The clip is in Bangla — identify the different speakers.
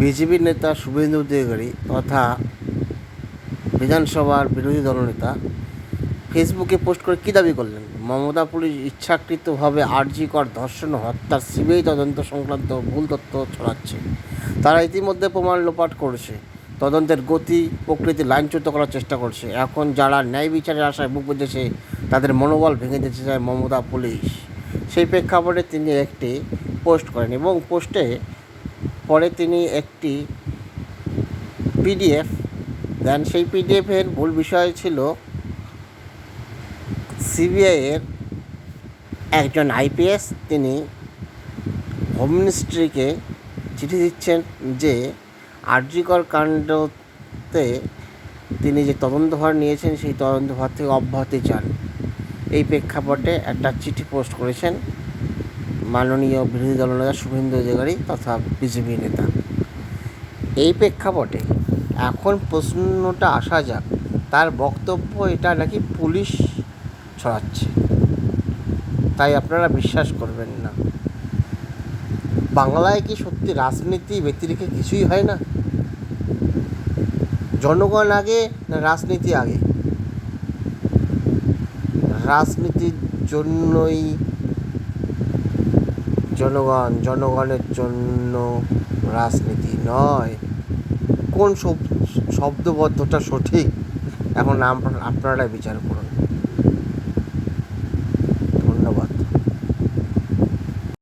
Speaker 1: বিজেপি নেতা শুভেন্দু অধিকারী তথা বিধানসভার বিরোধী দলনেতা ফেসবুকে পোস্ট করে কী দাবি করলেন? মমতা পুলিশ ইচ্ছাকৃতভাবে আর্জিকর ধর্ষণ, হত্যার সিবিআই তদন্ত সংক্রান্ত ভুল তথ্য ছড়াচ্ছে। তারা ইতিমধ্যে প্রমাণ লোপাট করেছে। তদন্তের গতি, প্রকৃতি লাইনচ্যুত করার চেষ্টা করছে। এখন যারা ন্যায় বিচারের আশায় বুক বুঝেছে তাদের মনোবল ভেঙে দিতে চায় মমতা পুলিশ। সেই প্রেক্ষাপটে তিনি একটি পোস্ট করেন এবং পোস্টে পরে তিনি একটি পিডিএফ দেন। সেই পিডিএফের মূল বিষয় ছিল সিবিআইয়ের একজন আইপিএস। তিনি হোম মিনিস্ট্রিকে চিঠি দিচ্ছেন যে আরজিকর কাণ্ডতে তিনি যে তদন্তভার নিয়েছেন, সেই তদন্তভার থেকে অব্যাহতি চান। এই প্রেক্ষাপটে একটা চিঠি পোস্ট করেছেন। মাননীয় বিরোধী দলনেতা শুভেন্দু অধিকারী তথা বিজেপি নেতা। এই প্রেক্ষাপটে এখন প্রশ্নটা আসা যাক, তার বক্তব্য এটা নাকি পুলিশ ছড়াচ্ছে? তাই আপনারা বিশ্বাস করবেন না। বাংলায় কি সত্যি রাজনীতি ব্যতিরেকে কিছুই হয় না? জনগণ আগে না রাজনীতি আগে? রাজনীতির জন্যই জনগণ জনগণের জন্য রাজনীতি নয়। কোন শব- শব্দবদ্ধটা সঠিক? এখন আপনারা বিচার করুন।